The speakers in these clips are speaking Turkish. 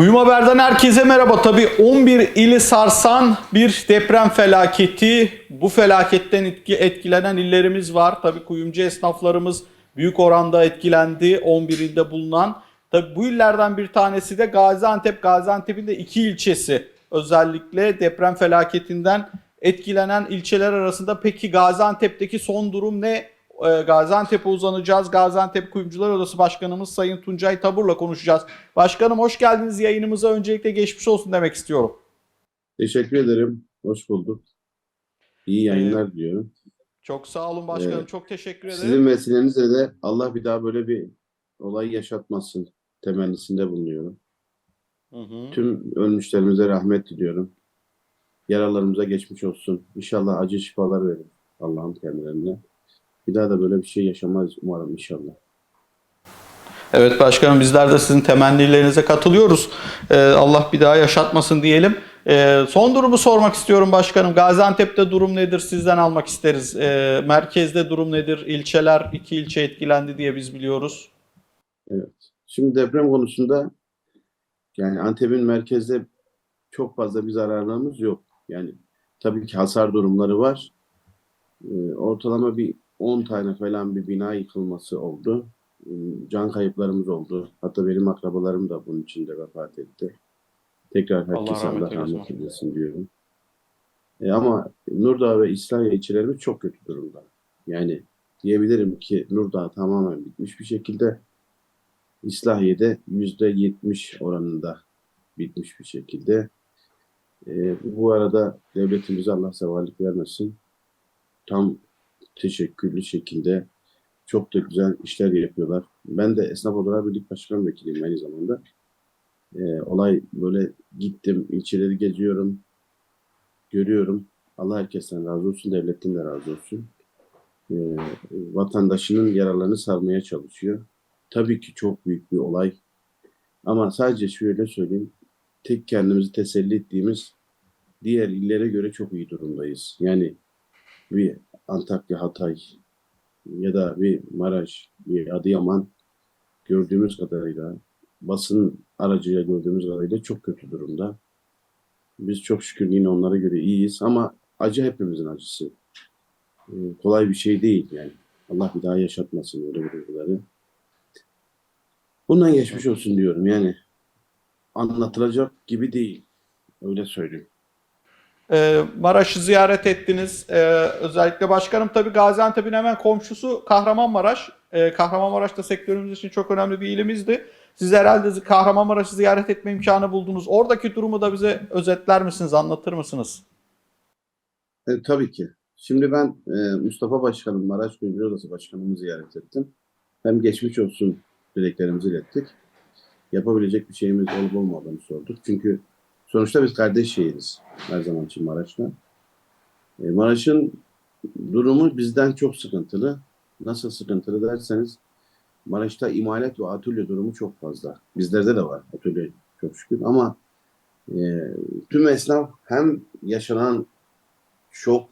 Kuyum Haber'den herkese merhaba. Tabii 11 ili sarsan bir deprem felaketi. Bu felaketten etki, etkilenen illerimiz var. Tabii kuyumcu esnaflarımız büyük oranda etkilendi 11 ilde bulunan. Tabii bu illerden bir tanesi de Gaziantep. Gaziantep'in de iki ilçesi özellikle deprem felaketinden etkilenen ilçeler arasında. Peki Gaziantep'teki son durum ne? Ee, Gaziantep'e uzanacağız. Gaziantep Kuyumcular Odası Başkanımız Sayın Tuncay Tabur'la konuşacağız. Başkanım hoş geldiniz yayınımıza. Öncelikle geçmiş olsun demek istiyorum. Teşekkür ederim. Hoş bulduk. İyi yayınlar diliyorum. Çok sağ olun başkanım. Evet. Çok teşekkür ederim. Sizin vesilenizle de Allah bir daha böyle bir olay yaşatmasın temennisinde bulunuyorum. Hı hı. Tüm ölmüşlerimize rahmet diliyorum. Yaralarımıza geçmiş olsun. İnşallah acı şifalar verir Allah'ım kendilerine. Bir daha da böyle bir şey yaşamaz umarım inşallah. Evet başkanım bizler de sizin temennilerinize katılıyoruz. Ee, Allah bir daha yaşatmasın diyelim. Ee, son durumu sormak istiyorum başkanım. Gaziantep'te durum nedir? Sizden almak isteriz. Ee, merkezde durum nedir? İlçeler, iki ilçe etkilendi diye biz biliyoruz. Şimdi deprem konusunda yani Antep'in merkezde çok fazla bir zararlarımız yok. Yani tabii ki hasar durumları var. Ee, ortalama bir 10 tane falan bir bina yıkılması oldu. Ee, Can kayıplarımız oldu. Hatta benim akrabalarım da bunun içinde vefat etti. Tekrar herkese rahmet Allah eylesin. rahmet eylesin diyorum. E ama Nurdağ ve İslahiye ilçelerimiz çok kötü durumda. Yani diyebilirim ki Nurdağ tamamen bitmiş bir şekilde. İslahiye'de yüzde yetmiş oranında bitmiş bir şekilde. Ee, bu arada devletimize Allah severlik vermesin. Tam teşekkürlü şekilde çok da güzel işler yapıyorlar. Ben de Esnaf Odalar Birlik Başkan Vekiliyim aynı zamanda. Ee, olay böyle gittim, ilçeleri geziyorum, görüyorum. Allah herkesten razı olsun, devletten de razı olsun. Ee, vatandaşının yaralarını sarmaya çalışıyor. Tabii ki çok büyük bir olay. Ama sadece şöyle söyleyeyim. Tek kendimizi teselli ettiğimiz diğer illere göre çok iyi durumdayız. Yani bir Antakya, Hatay ya da bir Maraş, bir Adıyaman gördüğümüz kadarıyla basın aracıyla gördüğümüz kadarıyla çok kötü durumda. Biz çok şükür yine onlara göre iyiyiz ama acı hepimizin acısı. Ee, kolay bir şey değil yani. Allah bir daha yaşatmasın öyle bir duyguları. Bundan geçmiş olsun diyorum yani. Anlatılacak gibi değil. Öyle söyleyeyim. Ee, Maraş'ı ziyaret ettiniz. Ee, özellikle başkanım tabii Gaziantep'in hemen komşusu Kahramanmaraş. Ee, Kahramanmaraş da sektörümüz için çok önemli bir ilimizdi. Siz herhalde Kahramanmaraş'ı ziyaret etme imkanı buldunuz. Oradaki durumu da bize özetler misiniz, anlatır mısınız? E, tabii ki. Şimdi ben e, Mustafa Başkanım, Maraş Gönüllü Odası Başkanımı ziyaret ettim. Hem geçmiş olsun dileklerimizi ilettik. Yapabilecek bir şeyimiz olup olmadığını sorduk. Çünkü sonuçta biz kardeş şehiriz her zaman için Maraş'la. E, Maraş'ın durumu bizden çok sıkıntılı. Nasıl sıkıntılı derseniz Maraş'ta imalat ve atölye durumu çok fazla. Bizlerde de var atölye çok şükür ama e, tüm esnaf hem yaşanan şok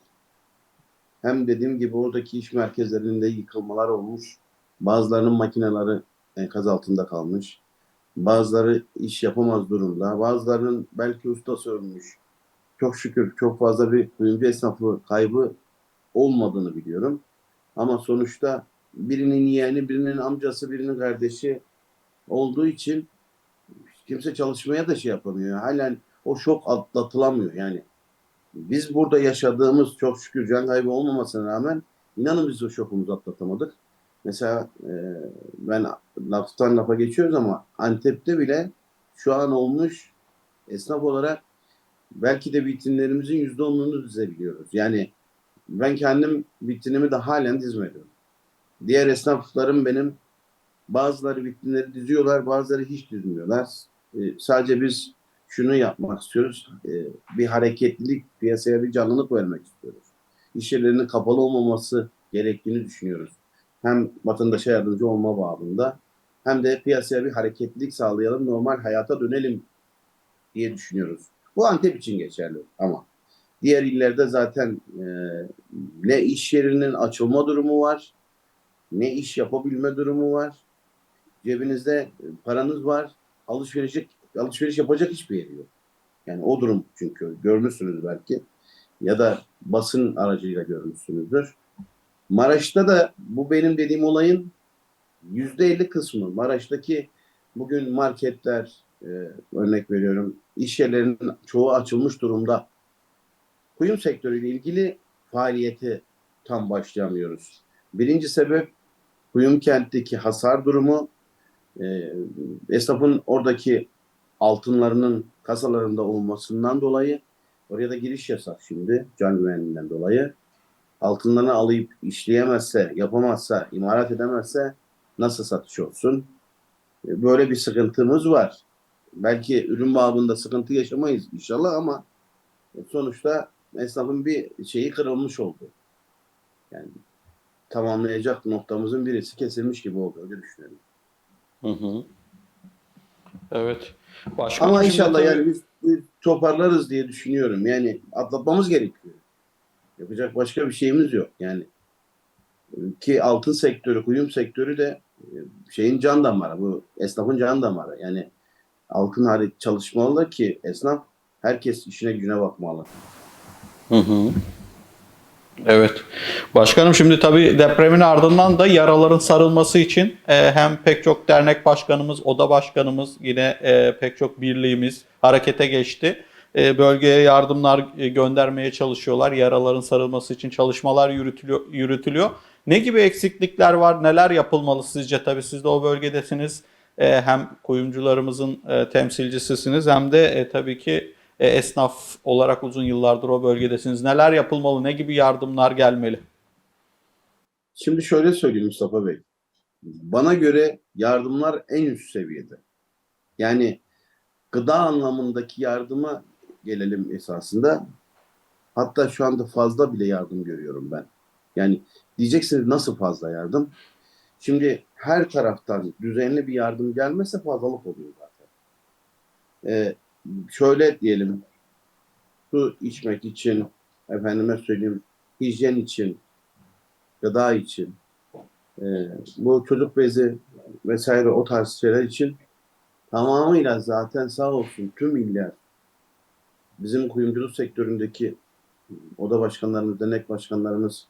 hem dediğim gibi oradaki iş merkezlerinde yıkılmalar olmuş. Bazılarının makineleri enkaz altında kalmış. Bazıları iş yapamaz durumda. Bazılarının belki ustası ölmüş. Çok şükür çok fazla bir kuyumcu esnafı kaybı olmadığını biliyorum. Ama sonuçta birinin yeğeni, birinin amcası, birinin kardeşi olduğu için kimse çalışmaya da şey yapamıyor. Halen o şok atlatılamıyor yani. Biz burada yaşadığımız çok şükür can kaybı olmamasına rağmen inanın biz o şokumuzu atlatamadık. Mesela e, ben laftan lafa geçiyoruz ama Antep'te bile şu an olmuş esnaf olarak belki de vitrinlerimizin yüzde onunu dizebiliyoruz. Yani ben kendim vitrinimi de halen dizmedim. Diğer esnaflarım benim bazıları vitrinleri diziyorlar, bazıları hiç dizmiyorlar. E, sadece biz şunu yapmak istiyoruz. e, bir hareketlilik, piyasaya bir canlılık vermek istiyoruz. İş yerlerinin kapalı olmaması gerektiğini düşünüyoruz. Hem vatandaşa yardımcı olma babında hem de piyasaya bir hareketlilik sağlayalım, normal hayata dönelim diye düşünüyoruz. Bu Antep için geçerli ama diğer illerde zaten e, ne iş yerinin açılma durumu var, ne iş yapabilme durumu var. Cebinizde paranız var, alışverişe alışveriş yapacak hiçbir yeri yok. Yani o durum çünkü görmüşsünüz belki ya da basın aracıyla görmüşsünüzdür. Maraş'ta da bu benim dediğim olayın yüzde elli kısmı. Maraş'taki bugün marketler e, örnek veriyorum iş yerlerinin çoğu açılmış durumda. Kuyum sektörüyle ilgili faaliyeti tam başlayamıyoruz. Birinci sebep kuyum kentteki hasar durumu e, esnafın oradaki altınlarının kasalarında olmasından dolayı oraya da giriş yasak şimdi can güvenliğinden dolayı. Altınlarını alıp işleyemezse, yapamazsa, imalat edemezse nasıl satış olsun? E, Böyle bir sıkıntımız var. Belki ürün babında sıkıntı yaşamayız inşallah ama sonuçta esnafın bir şeyi kırılmış oldu. Yani tamamlayacak noktamızın birisi kesilmiş gibi oldu. Öyle düşünüyorum. Hı hı. Evet. Başkanım Ama inşallah tabii- yani biz, biz toparlarız diye düşünüyorum. Yani atlatmamız gerekiyor. Yapacak başka bir şeyimiz yok. Yani ki altın sektörü, kuyum sektörü de e, şeyin can damarı. Bu esnafın can damarı. Yani altın hariç çalışmalı ki esnaf herkes işine gücüne bakmalı. Hı hı. Evet. Başkanım şimdi tabii depremin ardından da yaraların sarılması için e, hem pek çok dernek başkanımız, oda başkanımız, yine e, pek çok birliğimiz harekete geçti. E, bölgeye yardımlar e, göndermeye çalışıyorlar. Yaraların sarılması için çalışmalar yürütülüyor. Ne gibi eksiklikler var? Neler yapılmalı sizce? Tabii siz de o bölgedesiniz. E, hem kuyumcularımızın temsilcisisiniz hem de tabii ki esnaf olarak uzun yıllardır o bölgedesiniz. Neler yapılmalı? Ne gibi yardımlar gelmeli? Şimdi şöyle söyleyeyim Mustafa Bey. Bana göre yardımlar en üst seviyede. Yani gıda anlamındaki yardıma gelelim esasında. Hatta şu anda fazla bile yardım görüyorum ben. Yani diyeceksiniz nasıl fazla yardım? Şimdi her taraftan düzenli bir yardım gelmezse fazlalık oluyor zaten. Ee, şöyle diyelim su içmek için, efendime söyleyeyim hijyen için, gıda için, e, bu çocuk bezi vesaire o tarz şeyler için tamamıyla zaten sağ olsun tüm iller bizim kuyumculuk sektöründeki oda başkanlarımız, dernek başkanlarımız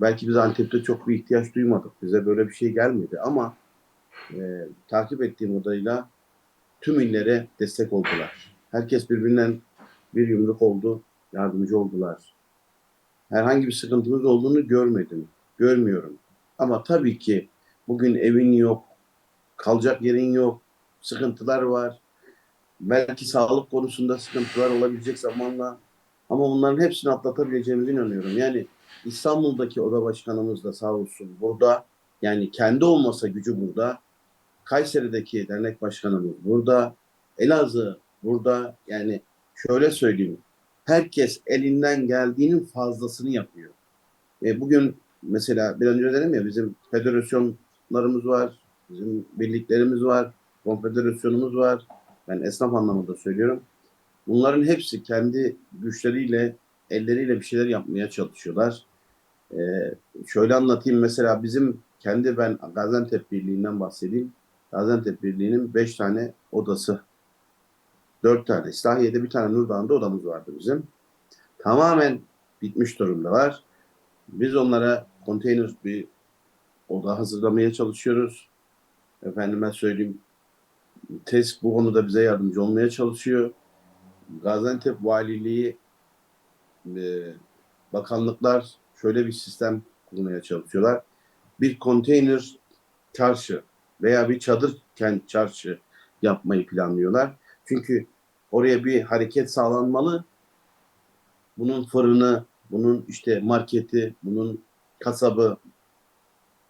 belki biz Antep'te çok bir ihtiyaç duymadık. Bize böyle bir şey gelmedi ama e, takip ettiğim odayla tüm illere destek oldular. Herkes birbirinden bir yumruk oldu, yardımcı oldular. Herhangi bir sıkıntımız olduğunu görmedim, görmüyorum. Ama tabii ki bugün evin yok, kalacak yerin yok, sıkıntılar var. Belki sağlık konusunda sıkıntılar olabilecek zamanla. Ama bunların hepsini atlatabileceğimize inanıyorum. Yani İstanbul'daki oda başkanımız da sağ olsun burada. Yani kendi olmasa gücü burada. Kayseri'deki dernek başkanımız burada. Elazığ burada. Yani şöyle söyleyeyim. Herkes elinden geldiğinin fazlasını yapıyor. E, bugün mesela bir önce dedim ya bizim federasyonlarımız var. Bizim birliklerimiz var. Konfederasyonumuz var. Ben esnaf anlamında söylüyorum. Bunların hepsi kendi güçleriyle, elleriyle bir şeyler yapmaya çalışıyorlar. Ee, şöyle anlatayım mesela bizim kendi ben Gaziantep Birliği'nden bahsedeyim. Gaziantep Birliği'nin 5 tane odası. 4 tane. İslahiye'de bir tane Nurdağ'ında odamız vardı bizim. Tamamen bitmiş durumdalar. Biz onlara konteyner bir oda hazırlamaya çalışıyoruz. Efendime söyleyeyim TESK bu konuda bize yardımcı olmaya çalışıyor. Gaziantep Valiliği e, bakanlıklar şöyle bir sistem kurmaya çalışıyorlar. Bir konteyner çarşı veya bir çadır kent çarşı yapmayı planlıyorlar. Çünkü oraya bir hareket sağlanmalı. Bunun fırını, bunun işte marketi, bunun kasabı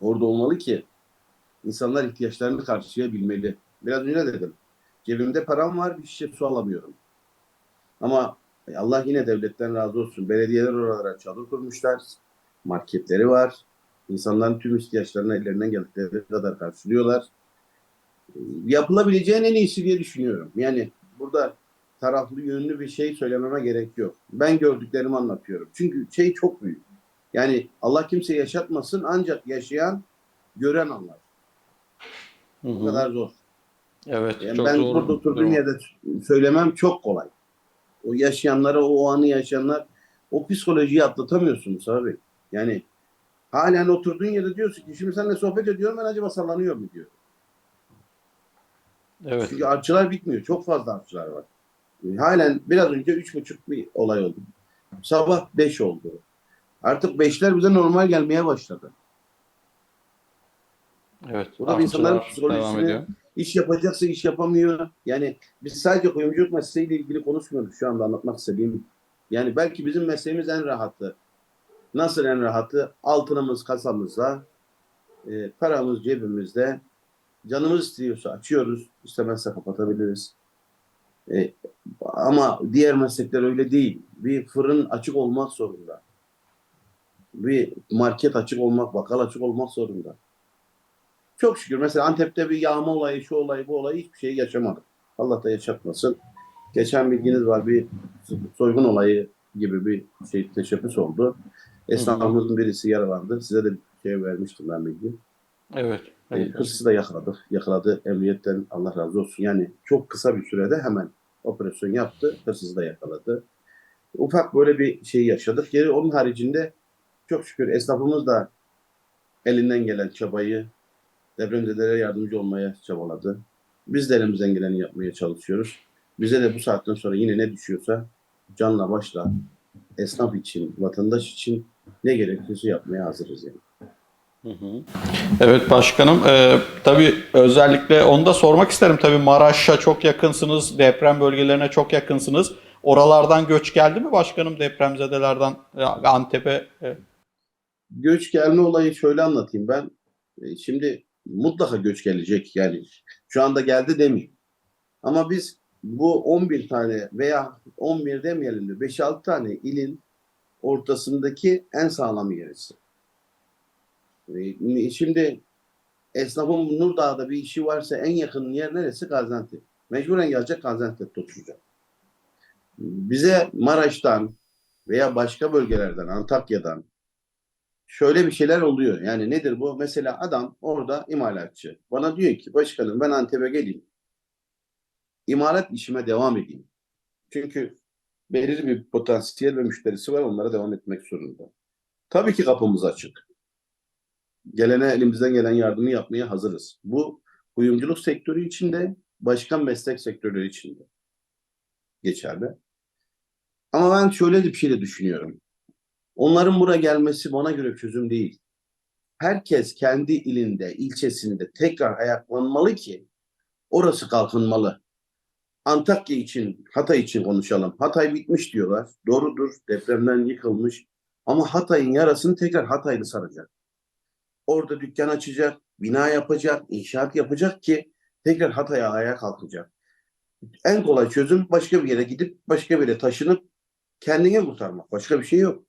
orada olmalı ki insanlar ihtiyaçlarını karşılayabilmeli. Biraz önce dedim. Cebimde param var, bir şişe su alamıyorum. Ama Allah yine devletten razı olsun. Belediyeler oralara çadır kurmuşlar. Marketleri var. İnsanların tüm ihtiyaçlarını ellerinden geldikleri kadar karşılıyorlar. Yapılabileceğin en iyisi diye düşünüyorum. Yani burada taraflı yönlü bir şey söylememe gerek yok. Ben gördüklerimi anlatıyorum. Çünkü şey çok büyük. Yani Allah kimseyi yaşatmasın ancak yaşayan gören anlar. Hı Bu hı. kadar zor. Evet. Yani çok ben doğru. burada oturduğum yerde söylemem çok kolay. O yaşayanlara, o anı yaşayanlar o psikolojiyi atlatamıyorsunuz abi. Yani halen oturduğun yerde diyorsun ki şimdi seninle sohbet ediyorum ben acaba sallanıyor mu diyor. Evet. Çünkü artçılar bitmiyor. Çok fazla artçılar var. Halen biraz önce üç buçuk bir olay oldu. Sabah beş oldu. Artık beşler bize normal gelmeye başladı. Evet. Bu da insanların psikolojisini-. İş yapacaksa iş yapamıyor. Yani biz sadece kuyumculuk mesleğiyle ilgili konuşmuyoruz şu anda anlatmak istediğim. Yani belki bizim mesleğimiz en rahatı. Nasıl en rahatı? Altınımız kasamızda, e, paramız cebimizde. Canımız istiyorsa açıyoruz, istemezse kapatabiliriz. E, ama diğer meslekler öyle değil. Bir fırın açık olmak zorunda. Bir market açık olmak, bakkal açık olmak zorunda. Çok şükür mesela Antep'te bir yağma olayı, şu olayı, bu olayı hiçbir şey yaşamadık. Allah da yaşatmasın. Geçen bilginiz var bir soygun olayı gibi bir şey teşebbüs oldu. Esnafımızın birisi yaralandı. Size de bir şey vermiştim ben bilgi. Evet. E, evet. hırsızı da yakaladık. Yakaladı. Emniyetten Allah razı olsun. Yani çok kısa bir sürede hemen operasyon yaptı. Hırsızı da yakaladı. Ufak böyle bir şey yaşadık. Geri onun haricinde çok şükür esnafımız da elinden gelen çabayı depremzedelere yardımcı olmaya çabaladı. Biz de elimizden geleni yapmaya çalışıyoruz. Bize de bu saatten sonra yine ne düşüyorsa canla başla esnaf için, vatandaş için ne gerekiyorsa yapmaya hazırız yani. Hı hı. Evet başkanım. Ee, tabii özellikle onu da sormak isterim. Tabii Maraş'a çok yakınsınız. Deprem bölgelerine çok yakınsınız. Oralardan göç geldi mi başkanım depremzedelerden e, Antep'e? e, göç gelme olayı şöyle anlatayım ben. E, Şimdi mutlaka göç gelecek yani. Şu anda geldi demeyeyim. Ama biz bu 11 tane veya 11 demeyelim de 5-6 tane ilin ortasındaki en sağlam yeriz. E, Şimdi esnafın Nurdağ'da bir işi varsa en yakın yer neresi? Gaziantep. Mecburen gelecek Gaziantep'te oturacak. Bize Maraş'tan veya başka bölgelerden, Antakya'dan, şöyle bir şeyler oluyor. Yani nedir bu? Mesela adam orada imalatçı. Bana diyor ki başkanım ben Antep'e geleyim. İmalat işime devam edeyim. Çünkü belirli bir potansiyel ve müşterisi var. Onlara devam etmek zorunda. Tabii ki kapımız açık. Gelene elimizden gelen yardımı yapmaya hazırız. Bu kuyumculuk sektörü içinde, başka meslek sektörleri içinde geçerli. Ama ben şöyle bir şey de düşünüyorum. Onların buraya gelmesi bana göre çözüm değil. Herkes kendi ilinde, ilçesinde tekrar ayaklanmalı ki orası kalkınmalı. Antakya için, Hatay için konuşalım. Hatay bitmiş diyorlar. Doğrudur. Depremden yıkılmış. Ama Hatay'ın yarasını tekrar Hataylı saracak. Orada dükkan açacak, bina yapacak, inşaat yapacak ki tekrar Hatay'a ayağa kalkacak. En kolay çözüm başka bir yere gidip başka bir yere taşınıp kendini kurtarmak. Başka bir şey yok.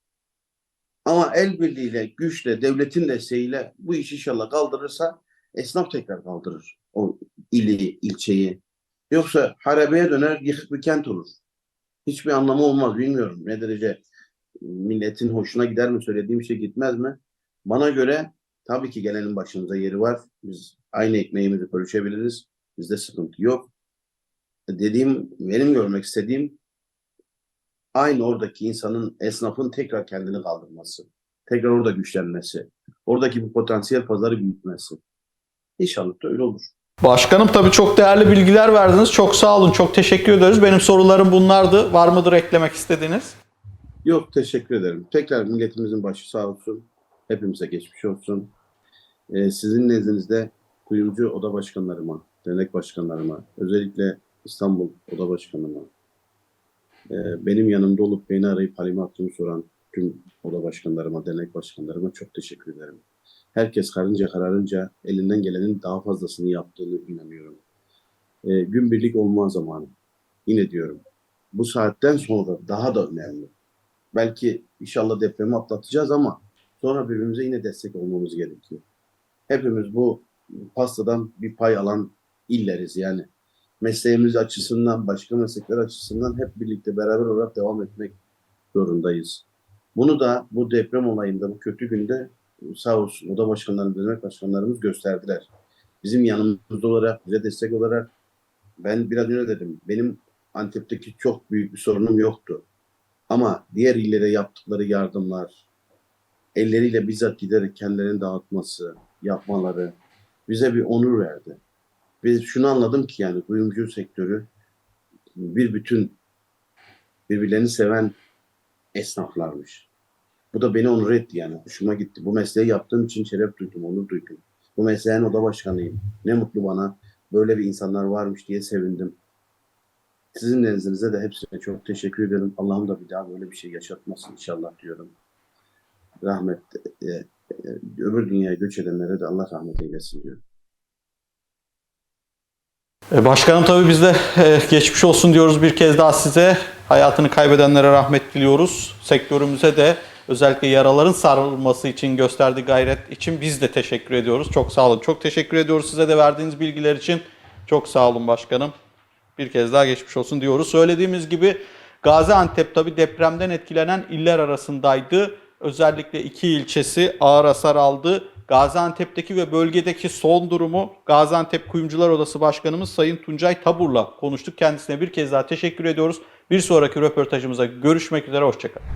Ama el birliğiyle, güçle, devletin desteğiyle bu iş inşallah kaldırırsa esnaf tekrar kaldırır o ili, ilçeyi. Yoksa harabeye döner, yıkık bir kent olur. Hiçbir anlamı olmaz. Bilmiyorum ne derece milletin hoşuna gider mi söylediğim şey gitmez mi? Bana göre tabii ki gelenin başımıza yeri var. Biz aynı ekmeğimizi bölüşebiliriz. Bizde sıkıntı yok. Dediğim, benim görmek istediğim aynı oradaki insanın, esnafın tekrar kendini kaldırması. Tekrar orada güçlenmesi. Oradaki bu potansiyel pazarı büyütmesi. İnşallah da öyle olur. Başkanım tabii çok değerli bilgiler verdiniz. Çok sağ olun. Çok teşekkür ederiz. Benim sorularım bunlardı. Var mıdır eklemek istediğiniz? Yok teşekkür ederim. Tekrar milletimizin başı sağ olsun. Hepimize geçmiş olsun. Ee, sizin nezdinizde kuyumcu oda başkanlarıma, dernek başkanlarıma, özellikle İstanbul oda başkanıma, benim yanımda olup beni arayıp halime hattımı soran tüm oda başkanlarıma, dernek başkanlarıma çok teşekkür ederim. Herkes karınca kararınca elinden gelenin daha fazlasını yaptığını inanıyorum. E, gün birlik olma zamanı. Yine diyorum. Bu saatten sonra daha da önemli belki inşallah depremi atlatacağız ama sonra birbirimize yine destek olmamız gerekiyor. Hepimiz bu pastadan bir pay alan illeriz yani. Mesleğimiz açısından, başka meslekler açısından hep birlikte beraber olarak devam etmek zorundayız. Bunu da bu deprem olayında, bu kötü günde sağ olsun oda başkanlarımız, dernek başkanlarımız gösterdiler. Bizim yanımızda olarak, bize destek olarak Ben biraz önce dedim. Benim Antep'teki çok büyük bir sorunum yoktu. Ama diğer illere yaptıkları yardımlar, elleriyle bizzat giderek kendilerini dağıtması, yapmaları bize bir onur verdi. Ve şunu anladım ki yani kuyumcu sektörü bir bütün birbirlerini seven esnaflarmış. Bu da beni onur etti yani. Hoşuma gitti. Bu mesleği yaptığım için şeref duydum, onur duydum. Bu mesleğin oda başkanıyım. Ne mutlu bana. Böyle bir insanlar varmış diye sevindim. Sizin nezdinize de hepsine çok teşekkür ederim. Allah'ım da bir daha böyle bir şey yaşatmasın inşallah diyorum. Rahmet, e, e, öbür dünyaya göç edenlere de Allah rahmet eylesin diyorum. E, Başkanım tabii biz de e, geçmiş olsun diyoruz bir kez daha size. Hayatını kaybedenlere rahmet diliyoruz. Sektörümüze de özellikle yaraların sarılması için gösterdiği gayret için biz de teşekkür ediyoruz. Çok sağ olun. Çok teşekkür ediyoruz size de verdiğiniz bilgiler için. Çok sağ olun başkanım. Bir kez daha geçmiş olsun diyoruz. Söylediğimiz gibi Gaziantep tabii depremden etkilenen iller arasındaydı. Özellikle iki ilçesi ağır hasar aldı. Gaziantep'teki ve bölgedeki son durumu Gaziantep Kuyumcular Odası Başkanımız Sayın Tuncay Tabur'la konuştuk. Kendisine bir kez daha teşekkür ediyoruz. Bir sonraki röportajımıza görüşmek üzere. Hoşçakalın.